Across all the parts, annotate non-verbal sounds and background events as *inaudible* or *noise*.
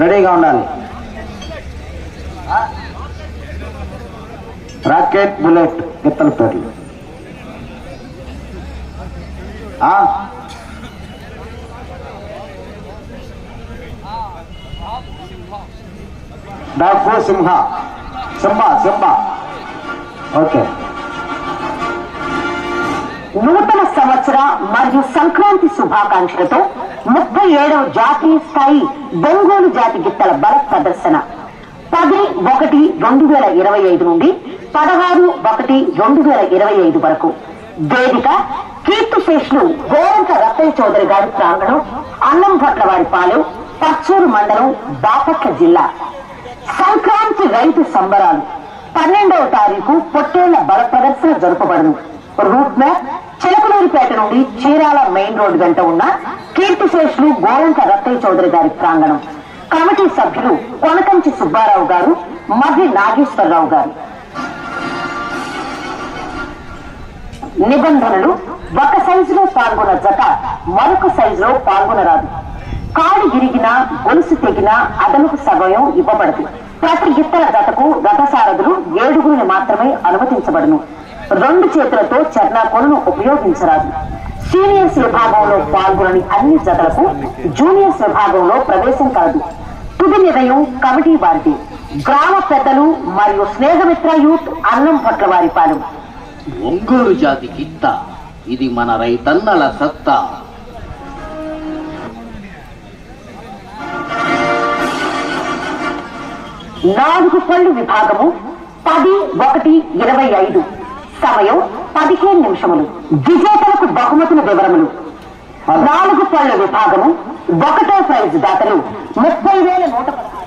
రెడీగా ఉండాలి. Rocket bullet గిత్తల పేర్లు ఆ? సింహ. సింహ సింహ. ఓకే. నూతన సంవత్సర మరియు సంక్రాంతి శుభాకాంక్షలతో ముప్పై ఏడవ జాతీయ స్థాయి బెంగోలు జాతి గిత్తల బల ప్రదర్శన. పది ఒకటి రెండు వేల ఇరవై ఐదు నుండి పదహారు ఒకటి రెండు వేల ఇరవై ఐదు వరకు. వేదిక కీర్తి శేషులు గోరంక రత్తయ్య చౌదరి గారి ప్రాంగణం అన్నం భట్ల పాలెం పచ్చూరు మండలం బాపట్ల జిల్లా. సంక్రాంతి రైతు సంబరాలు. పన్నెండవ తారీఖు పొట్టేళ్ళ బల ప్రదర్శన జరపబడును. రూట్ మ్యాప్ చిలకలూరిపేట నుండి చీరాల మెయిన్ రోడ్ వెంట ఉన్న కీర్తిశేషులు గోరంక రత్తయ్య చౌదరి గారి ప్రాంగణం. కమిటీ సభ్యులు కొనకంచి సుబ్బారావు గారు మర్రి నాగేశ్వరరావు గారు. నిబంధనలు ఒక సైజులో పాల్గొన్న జత మరొక సైజులో పాల్గొనరాదు. కాడి విరిగినా గొలుసు తెగినా అదనపు సగయం ఇవ్వబడదు. ప్రతి ఇతర జతకు రథసారథులు ఏడుగురిని మాత్రమే అనుమతించబడును. రెండు చేతులతో చర్నాకోలను ఉపయోగించరాదు. సీనియర్స్ విభాగంలో పాల్గొనని అన్ని జతలకు జూనియర్స్ విభాగంలో ప్రవేశం కలదు తుది నిర్ణయం కమిటీ వారిది. గ్రామ పెద్దలు మరియు స్నేహమిత్ర యూత్ అన్నం పట్ల వారి పాలెం ఒంగోలు జాతి గిత్త ఇది మన రైతన్నల సత్తా. నాలుగు పళ్ళు విభాగము పది ఒకటి ఇరవై ఐదు. సమయం పదిహేను నిమిషములు. విజేతలకు బహుమతుల వివరములు. నాలుగు పళ్ళ విభాగము ఒకటో ప్రైజ్ దాతలు ముప్పై వేల నూట పదహారు.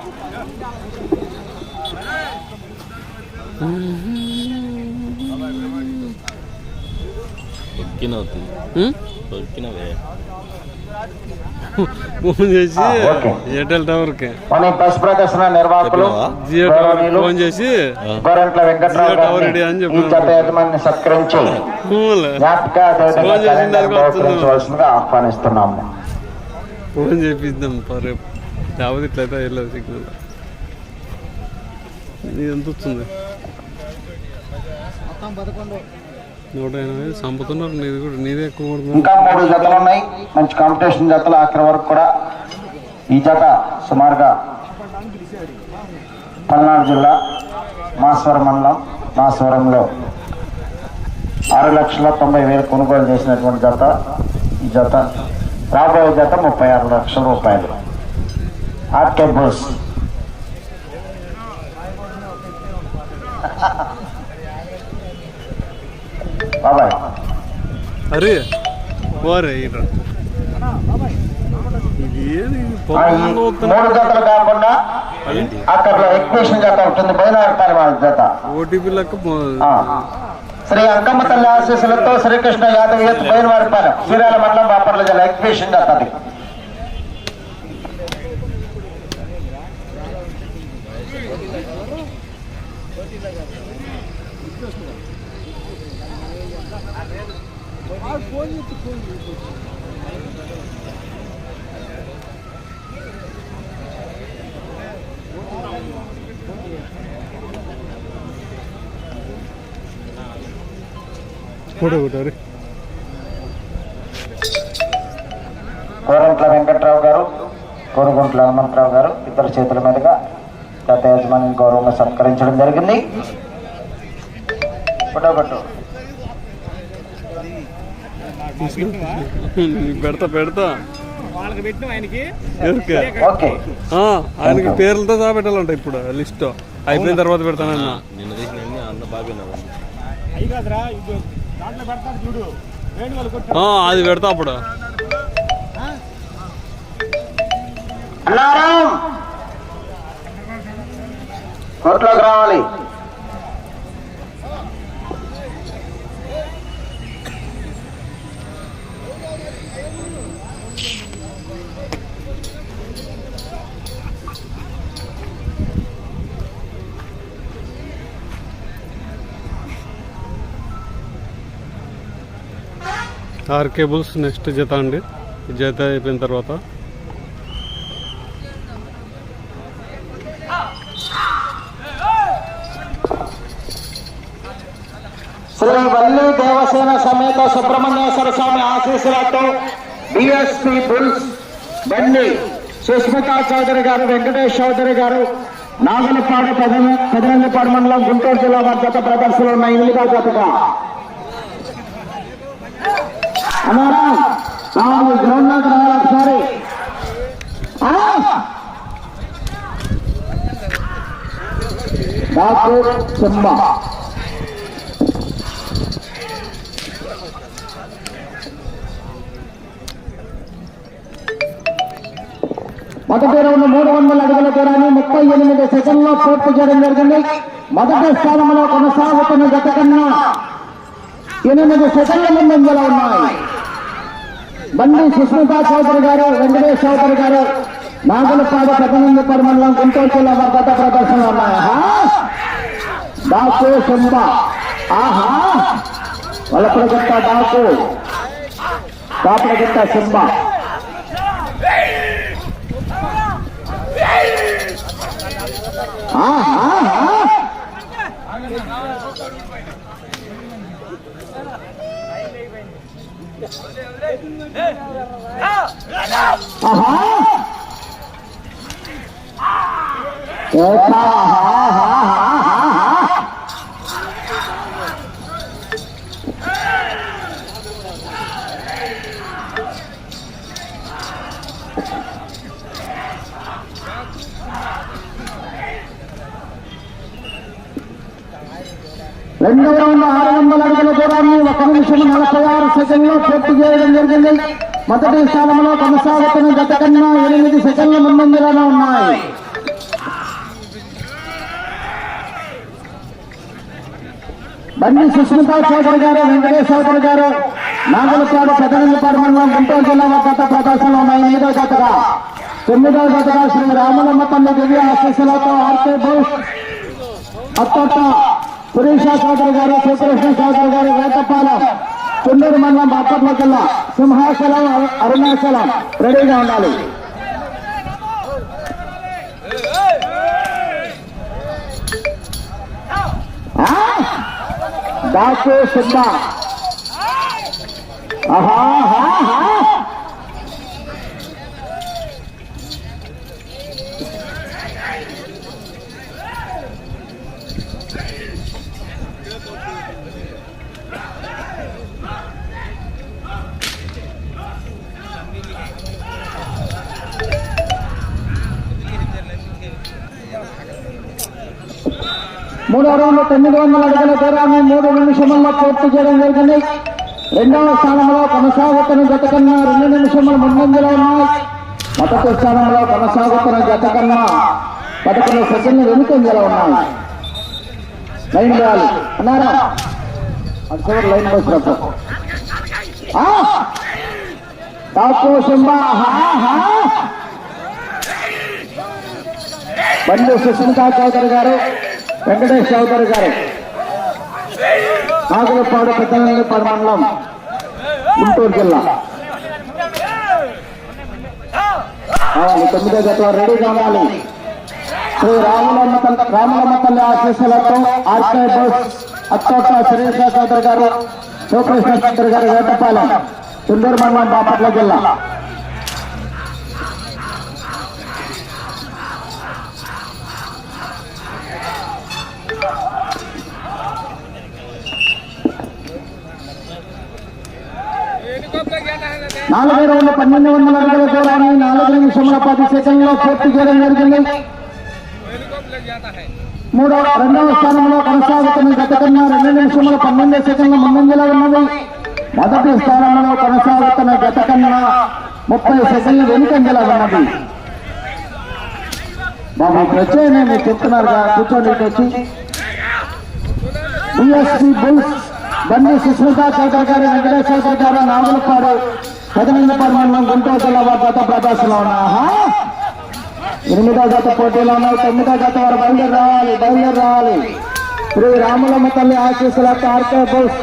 ఫోన్ చేసి. ఎయిర్టెల్ టవర్కి మన ఈ బస్ ప్రదర్శన నిర్వాహకులు? జియో టవర్ ఫోన్ చేసి గోరంట్ల వెంకట్రావు టవర్ రెడీ అని. ఈ జత యజమాని సత్కరించి. జ్ఞాపిక ఆహ్వానిస్తున్నాము ఫోన్ చేపిద్దాం రేపు లేకపోతే ఇట్లయితే వెళ్ళదు సిగ్నల్ ఇది ఎంత వచ్చింది నూట ఎనభై సంపుతున్నారు. నీది కూడా నీదే ఎక్కువ ఇంకా మూడు జతలు ఉన్నాయి. మంచి కాంపిటీషన్ జతలు ఆఖరి వరకు కూడా ఈ జత సుమారుగా పల్నాడు జిల్లా మాస్వరం మండలం మాస్వరంలో ఆరు లక్షల తొంభై వేలు కొనుగోలు చేసినటువంటి జత. ఈ జత రాబోయే జత ముప్పై ఆరు లక్షల రూపాయలు. ఆర్కే బోస్. బాబాయ్. అరే ఓరే మూడు జతలు కాకుండా అక్కడ ఎగ్జిబిషన్ జత ఉంటుంది బోయినారు పని జత. ఓటీపీ లెక్క పో- ఆ. శ్రీ అంకమ్మ తల్లి ఆశీస్సులతో శ్రీకృష్ణ యాదవ్ యూత్ బోయినవారిపాలెం చీరాల మండలం బాపట్ల జిల్లా ఎగ్జిబిషన్ జత అది. ఫోటో కొట్టారు కోరంట్ల వెంకట్రావు గారు కోరుగుంట్ల హనుమంతరావు గారు ఇద్దరు చేతుల మీదుగా గత యజమాని గౌరవంగా సత్కరించడం జరిగింది. ఫోటో కొట్టు *laughs* పెడతా పెడతా. ఎవరికి? ఓకే. ఆ, ఆయనకి పేర్లతో సహా పెట్టాలంట ఇప్పుడు లిస్ట్. అయిపోయిన తర్వాత పెడతానన్నా అది పెడతా అప్పుడు. కోర్టులోకి రావాలి. ఆర్ కేబుల్స్ నెక్స్ట్ జత అండి. జత అయిపోయిన తర్వాత. శ్రీ వల్లి దేవసేన సమేత సుబ్రహ్మణ్యేశ్వర స్వామి ఆశీస్సులతో బిఎస్పి బుల్స్ బండి సుస్మితా చౌదరి గారు వెంకటేష్ చౌదరి గారు నాగలపాడు పదవి పదిహేనుపాడు మండలం గుంటూరు జిల్లా వారి జత ప్రదర్శనలో ఉన్న ఇల్లుగా జతగా. అన్నారా నాలుగు గ్రౌండ్ నాకు రావాలి ఒకసారి డాక్టర్ సింబ మొదటి రౌండ్ మూడు వందల అడుగుల దూరాన్ని ముప్పై ఎనిమిది సెకండ్లో పూర్తి చేయడం జరిగింది మొదటి స్థానంలో కొనసాగుతున్న గత కన్నా ఎనిమిది సెకండ్ల ముందంజలో ఉన్నాయి. బండి సుస్మితా చౌదరి గారు వెంకటేష్ చౌదరి గారు నాగలపాడు పెద్దనంది మండలం గుంటూరు జిల్లా వారి గత ప్రదర్శనలు ఉన్నాయి. డాకు సుంబ ఆహా! వలపడగట్ట డాకు కాపడ సుంబ సింబ ఆహా ఆహా ఏకా, ఆహా, ఆహా, ఆహా. రెండవ రౌండ్ ఆరు వందల నిమిషం నలభై ఆరు సెకండ్లో పూర్తి చేయడం జరిగింది. మొదటి స్థానంలో కొనసాగుతున్న గత కన్నా ఎనిమిది సెకండ్ల ముందంజలోనే ఉన్నాయి. బండి సుస్మితా చౌదరి గారు వెంకటేష్ చౌదరి గారు నాగలపాడు పెదనందిపాడు మండలం గుంటూరు జిల్లా గత ప్రదర్శనలో ఉన్నాయి. ఐదో జతగా తొమ్మిదో జతగా శ్రీ రామలమ్మ తల్లి దివ్య ఆశీస్సులతో ఆర్కే బోస్ అత్తొట్ట పురీష చౌదరి గారు శ్రీకృష్ణ చౌదరి గారు వేటపాలెం చుండూరు మండలం బాపట్ల జిల్లా సింహాచలం అరుణాచలం రెడీగా ఉండాలి. ఆ? డాకు సుబ్బా. ఆహా. స్థానంలో తొమ్మిది వందల అడుగుల దూరాన్ని మూడు నిమిషముల్లో పూర్తి చేయడం జరిగింది రెండవ స్థానంలో కొనసాగుతున్న జత కన్నా రెండు నిమిషములు ముందంజలో ఉన్నాయి మొదటి స్థానంలో కొనసాగుతున్న జత కన్నా పదకొండు సెకండ్లు వెనుకంజలో ఉన్నాయి లైన్ వేయాలి అన్నారా అది లైన్ వచ్చినప్పుడు ఆ! డాకు సింబా బండి సుస్మితా చౌదరి గారు వెంకటేష్ చౌదరి గారు. నాగులపాడు పెద్దనల్లిపాడు మండలం గుంటూరు జిల్లా. కావాలి తొమ్మిదో గట్ల రెడీ కావాలి. శ్రీ రాములమ్మ తల్లి రాములమ్మ తల్లి ఆశీస్సులతో ఆర్కే బోస్ అత్తోట సురేష చౌదరి గారు శివకృష్ణ చౌదరి గారు వేటపాలెం చుండూరు మండలం బాపట్ల జిల్లా. పన్నెండు వందల అడుగుల దూరాన్ని నాలుగు నిమిషముల పది సెకండ్లో పూర్తి చేయడం జరిగింది. మూడో రెండవ స్థానంలో కొనసాగుతున్న గత కన్నా రెండు నిమిషముల పన్నెండు సెకండ్ల ముందంజలో ఉన్నది. మొదటి స్థానంలో కొనసాగుతున్న గత కన్నా ముప్పై సెకండ్లు వెనుకంజలో ఉన్నది. బాబు ఇప్పుడు మీరు చెప్తున్నారు కూర్చోండి వచ్చి. బిఎస్పి బుల్స్ బండి సుస్మితా చౌదరి గారు వెంకటేశ్వర గారు నాగులపాడు. పదినందపాడు మండలం గుంటూరు జిల్లా వారి గత ప్రదర్శనలో ఉన్నాయా ఎనిమిదో గత పోటీలో ఉన్నాయి తొమ్మిదో గత వారు బయలుదేరి రావాలి బయలుదేరి రావాలి. శ్రీ రాములమ్మ తల్లి ఆశీస్సులతో ఆర్కే బుల్స్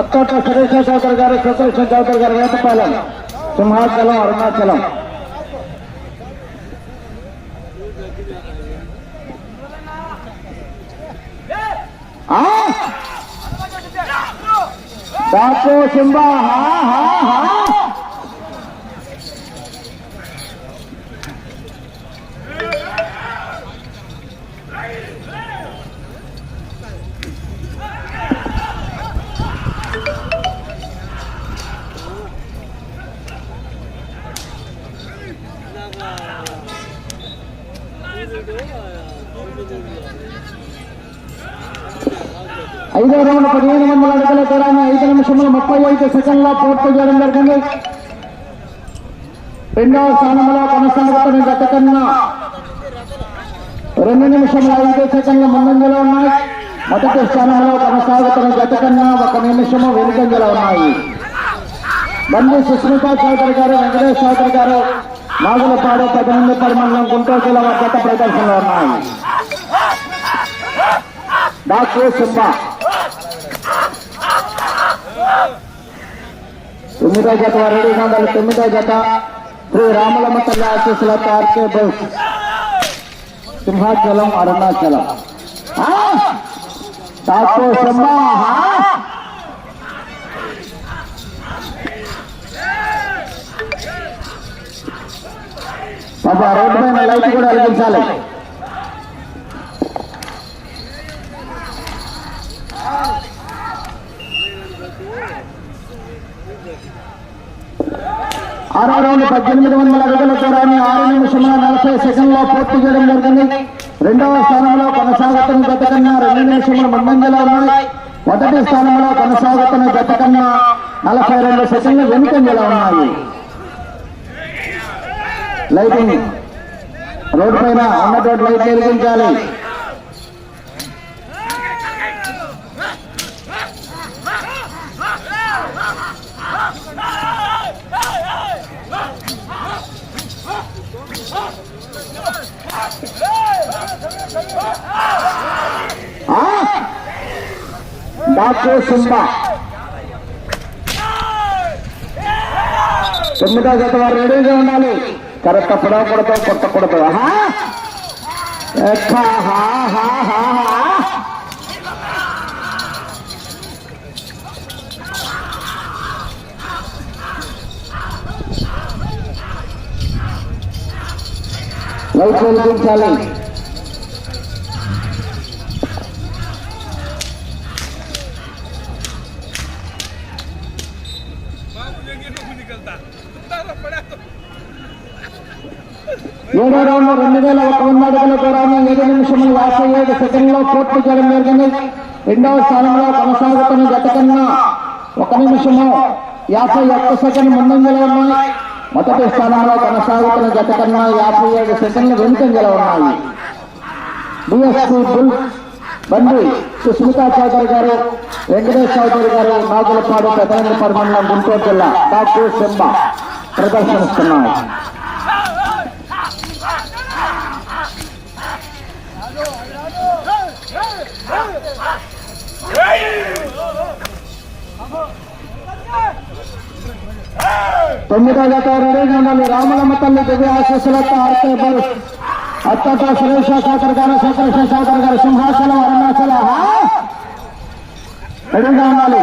అత్తోట సురేష చౌదరి గారు సుకృష్ణ చౌదరి గారు వేటపాలెం సింహాచలం అరుణాచలం. ఆ? డాక్టర్ సింబా హా హా. దూరాన్ని ఐదు నిమిషముల ముప్పై ఐదు సెకండ్ల పూర్తి చేయడం జరిగింది. రెండవ స్థానంలో కొనసాగుతున్న గత కన్నా రెండు నిమిషముల ఐదు సెకండ్ల ముందంజలో ఉన్నాయి. మొదటి స్థానంలో కొనసాగుతున్న గత కన్నా ఒక నిమిషము వెనుకంజలో ఉన్నాయి. బండి సుస్మితా చౌదరి గారు వెంకటేష్ చౌదరి గారు నాగులపాడు పద్దెనిమిది పరిమాణం గుంటూరు జిల్లా గత ప్రదర్శనలో ఉన్నాయి. డాక్టర్ సింబా తొమ్మిదో జత రెండు వందల తొమ్మిదో జత. శ్రీ రామలమ్మ తల్లి ఆశీస్సుల ఆర్కే బస్. సింహాచలం అరుణాచలం. ఆ! డాక్టర్ సింబా పాప రోడ్డు పైన లైట్ కూడా వెలిగించాలి. ఆరో రౌండ్ పద్దెనిమిది వందల అడుగుల దూరాన్ని ఆరు నిమిషముల నలభై సెకండ్లో పూర్తి చేయడం జరిగింది. రెండవ స్థానంలో కొనసాగుతున్న గత కన్నా రెండు నిమిషముల ముందంజలో ఉన్నాయి. మొదటి స్థానంలో కొనసాగుతున్న గత కన్నా నలభై రెండు సెకండ్లు వెనుకంజలో ఉన్నాయి. లైటింగ్ రోడ్డు పైన అన్నటువంటి లైట్ వెలిగించాలి. డాక్టర్ సుంబా. తొమ్మిదో జత వారు రెడీగా ఉండాలి. కరెక్ట్ పొడవకూడదు కొట్టకూడదు ఆహా! ఎక్క, ఏడో రౌండ్ రెండు వేల ఒక వంద అడుగుల దూరాన్ని ఏడు నిమిషం యాభై ఏడు సెకండ్లో పూర్తి చేయడం జరిగింది. రెండవ స్థానంలో కొనసాగుతున్న గత కన్నా ఒక నిమిషము యాభై ఒక్క సెకండ్ ముందంజలో ఉన్నాయి. మొదటి స్థానంలో కొనసాగుతున్న గత కన్నా యాభై ఏడు సెకండ్లు వెనుకంజలో ఉన్నాయి. డిఎస్పీ బుల్ బండి సుస్మితా చౌదరి గారు వెంకటేష్ చౌదరి గారు నాగులపాడు పెదనందపాడు మండలం గుంటూరు జిల్లా డాక్టర్ సింబ ప్రదర్శనిస్తున్నారు తొమ్మిదో జత రెడీగా ఉండాలి రామలమ్మ తల్లి దివ్య ఆశీస్సులతో ఆర్కే బస్ అత్తతో సురేష్ శాఖర్ గారు శేఖర శాఖర్ గారు సింహాచలం అరుణాచల హా? రెడీగా ఉండాలి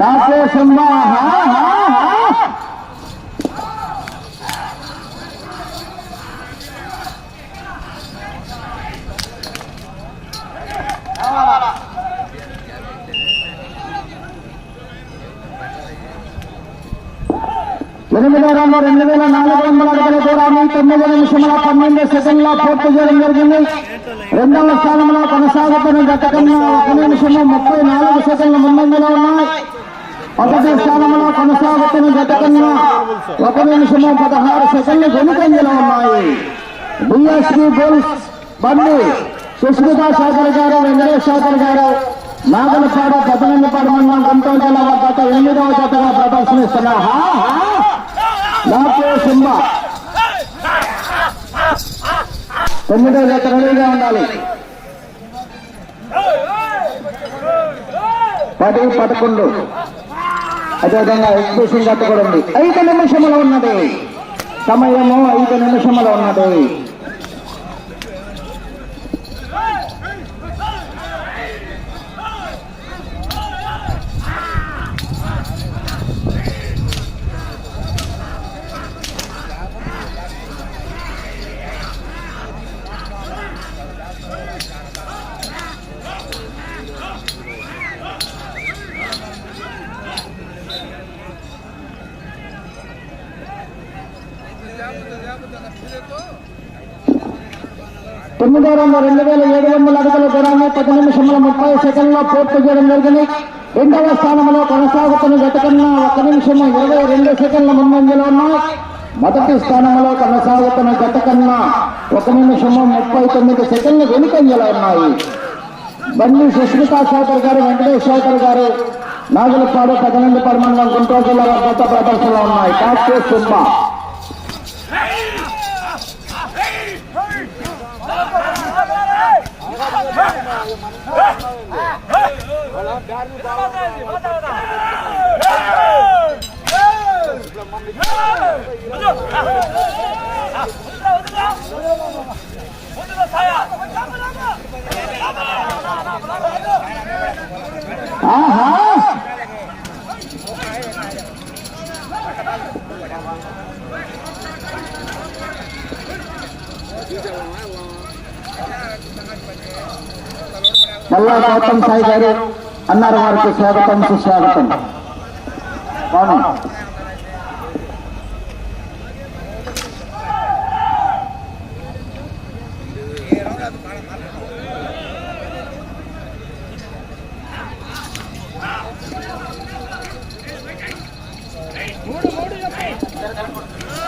డాక్టర్ సింహ ఎనిమిదో రౌండ్ రెండు వేల నాలుగు వందల అడుగుల దూరాన్ని తొమ్మిది నిమిషముల పన్నెండు సెకండ్ల పూర్తి చేయడం జరిగింది. రెండవ స్థానంలో కొనసాగుతున్న గత కన్నా ఒక నిమిషము ముప్పై నాలుగు సెకండ్ల ముందంజలో ఉన్నాయి. మొదటి స్థానంలో కొనసాగుతున్న గత కన్నా ఒక నిమిషము పదహారు సెకండ్లు వెనుకంజలో ఉన్నాయి. బిఎస్పి బుల్స్ బండి సుస్మితా సాగర్ గారు వెంకటేష్ సాగర్ గారు నాగలపాడు పద్దెనిమిదిపాడు మండలం గుంటూరు జిల్లా గత ఎనిమిదవ జతగా ప్రదర్శనిస్తున్న నా పేరు సింహ తొమ్మిదో జత రెడీగా ఉండాలి. పది పదకొండు. అదేవిధంగా ఎగ్జిబిషన్ జత కూడా ఉంది. ఐదు నిమిషములు ఉన్నది. సమయము ఐదు నిమిషములు ఉన్నది. తొమ్మిదో రెండు రెండు వేల ఏడు వందల అడుగుల దూరాన్ని పది నిమిషముల ముప్పై సెకండ్లో పూర్తి చేయడం జరిగింది. రెండవ స్థానంలో కొనసాగుతున్న జత కన్నా ఒక నిమిషము ఇరవై రెండు సెకండ్ల ముందంజలో ఉన్నాయి. మొదటి స్థానంలో కొనసాగుతున్న జత కన్నా ఒక నిమిషము ముప్పై తొమ్మిది సెకండ్లు వెనుకంజలో ఉన్నాయి. బండి సుస్మితా శేఖర్ గారు వెంకటేష్ శేఖర్ గారు నాగులపాడు పెదనందిపాడు పరిమండలం గుంటూరు జిల్లా వారి ప్రదర్శనలో ఉన్నాయి. కాకే సుబ్బా ఆహా మల్లా గౌతమ్ సాయి గారు అన్నారు వారికి స్వాగతం సుస్వాగతం. అవును.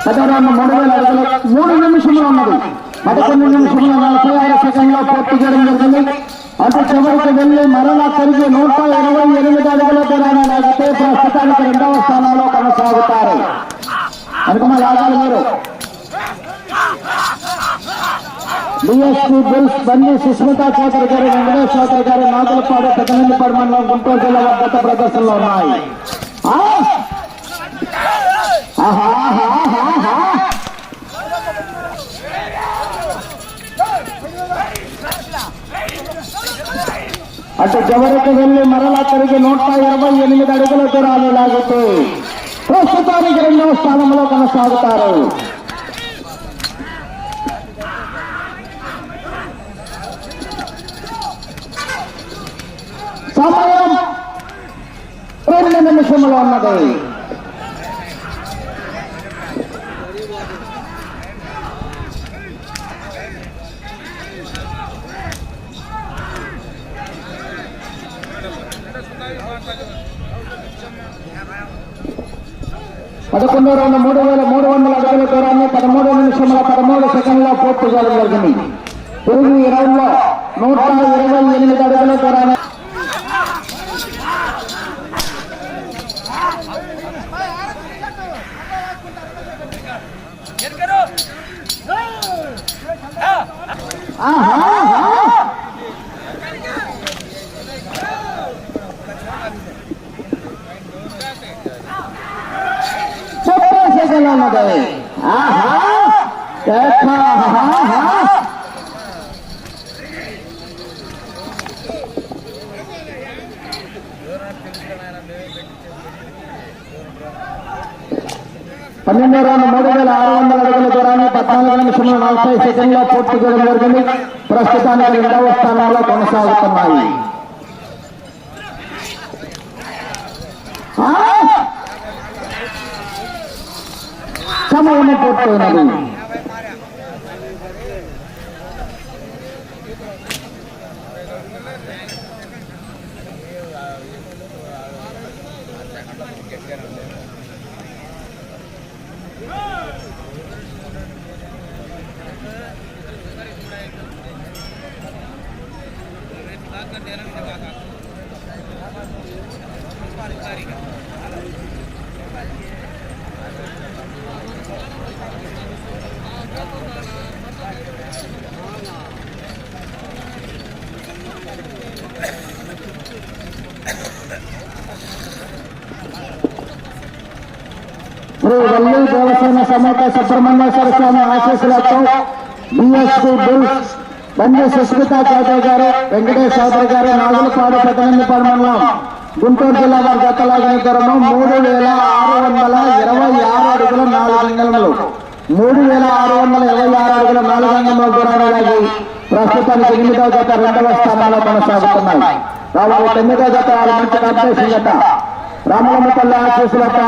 పదహారు మూడు వేల అడుగులు మూడు నిమిషంలో ఉన్నది. పదకొండు నిమిషంలో నలభై ఆరు సెకండ్లో పూర్తి చేయడం జరిగింది. అటు చివరికి వెళ్ళి మరలా తిరిగి నూట ఇరవై ఎనిమిది అడుగుల దూరాన్ని ప్రస్తుతానికి రెండవ స్థానంలో కొనసాగుతారు. అనుకున్న లాగాలి మీరు? డిఎస్పీ బిల్స్ బండి సుస్మితా చౌదరి గారు వెంకటేష్ చౌదరి గారు నాగులపాడు పెద్దనందిపాడు మండలం గుంటూరు జిల్లా గత ప్రదర్శనలో ఉన్నాయి. ఆహా! ఆహా! అటు చివరికి వెళ్ళి మరలా తిరిగి నూట ఇరవై ఎనిమిది అడుగుల దూరాలు లాగుతూ ప్రస్తుతానికి రెండవ స్థానంలో కొనసాగుతారు. సమయం రెండు నిమిషంలో ఉన్నది. పదకొండు రెండు మూడు వేల మూడు వందల అడుగుల దూరాన్ని పదమూడు నిమిషముల పదమూడు సెకండ్ల పూర్తి చేయడం జరిగింది. తిరిగి ఈ రౌండ్లో నూట ఇరవై ఎనిమిది అడుగుల దూరాన్ని ఆహా ఆహా. ముప్పై సెకండ్లు ఉన్నది ఆహా కేక, ఆహా, ఆహా. పన్నెండు రెండు మూడు వేల ఆరు వందల అడుగుల దూరాన్ని నిమిషంలో నలభై సెకండ్లో పూర్తి చేయడం జరిగింది. ప్రస్తుతానికి రెండవ స్థానంలో కొనసాగుతున్నాయి. సమయం పూర్తయినది. శ్రీ వల్లి దేవసేన సమేత సుబ్రహ్మణ్యేశ్వర స్వామి ఆశీస్సులతో బిఎస్పీ బిల్స్ బండి సుస్మితా చౌదరి గారు వెంకటేష్ చౌదరి గారు నాగులపాడు పెద్దనందిపాడు మండలం గుంటూరు జిల్లా వారి గతలాగిన దూరము మూడు వేల ఆరు వందల ఇరవై ఆరు అడుగుల నాలుగు అంగళములు మూడు వేల ఆరు వందల ఇరవై ఆరు అడుగుల నాలుగు అంగళముల దూరాన్ని ప్రస్తుతానికి ఎనిమిదవ గత రెండవ స్థానంలో కొనసాగుతున్నాయి. రాబోయే తొమ్మిదవ గత ఆరు మంచి కాంపిటీషన్ జత. రామలమ్మ తల్లి ఆశీస్సులతో